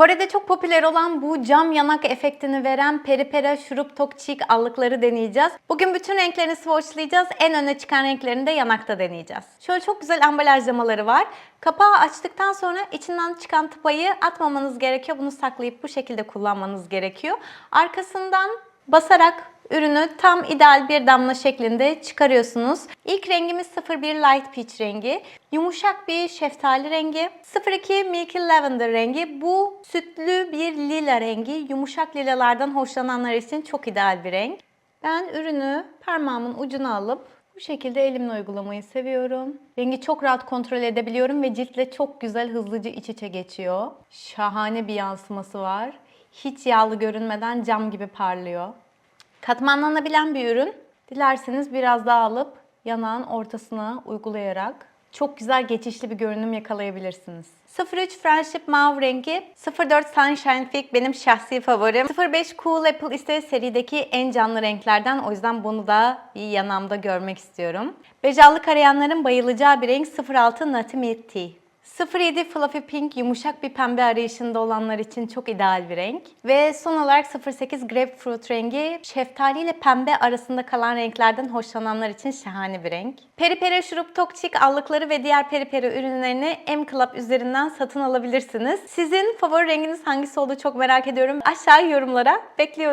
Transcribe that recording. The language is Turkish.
Kore'de çok popüler olan bu cam yanak efektini veren Peripera Şurup Tok Cheek allıkları deneyeceğiz. Bugün bütün renklerini swatchlayacağız. En öne çıkan renklerini de yanakta deneyeceğiz. Şöyle çok güzel ambalajlamaları var. Kapağı açtıktan sonra içinden çıkan tıpayı atmamanız gerekiyor. Bunu saklayıp bu şekilde kullanmanız gerekiyor. Arkasından basarak ürünü tam ideal bir damla şeklinde çıkarıyorsunuz. İlk rengimiz 01 Light Peach rengi. Yumuşak bir şeftali rengi. 02 Milky Lavender rengi. Bu sütlü bir lila rengi. Yumuşak lilalardan hoşlananlar için çok ideal bir renk. Ben ürünü parmağımın ucuna alıp bu şekilde elimle uygulamayı seviyorum. Rengi çok rahat kontrol edebiliyorum ve ciltle çok güzel hızlıca iç içe geçiyor. Şahane bir yansıması var. Hiç yağlı görünmeden cam gibi parlıyor. Katmanlanabilen bir ürün. Dilerseniz biraz daha alıp yanağın ortasına uygulayarak çok güzel geçişli bir görünüm yakalayabilirsiniz. 03 Friendship Mauve rengi, 04 Sunshine Fig benim şahsi favorim. 05 Cool Apple ise serideki en canlı renklerden o yüzden bunu da bir yanağımda görmek istiyorum. Bejallık arayanların bayılacağı bir renk 06 Nutty Milk Tea. 07 Fluffy Pink yumuşak bir pembe arayışında olanlar için çok ideal bir renk. Ve son olarak 08 Grapefruit rengi şeftali ile pembe arasında kalan renklerden hoşlananlar için şahane bir renk. Peripera Şurup Tokçik allıkları ve diğer Peripera ürünlerini M Club üzerinden satın alabilirsiniz. Sizin favori renginiz hangisi olduğu çok merak ediyorum. Aşağı yorumlara bekliyorum.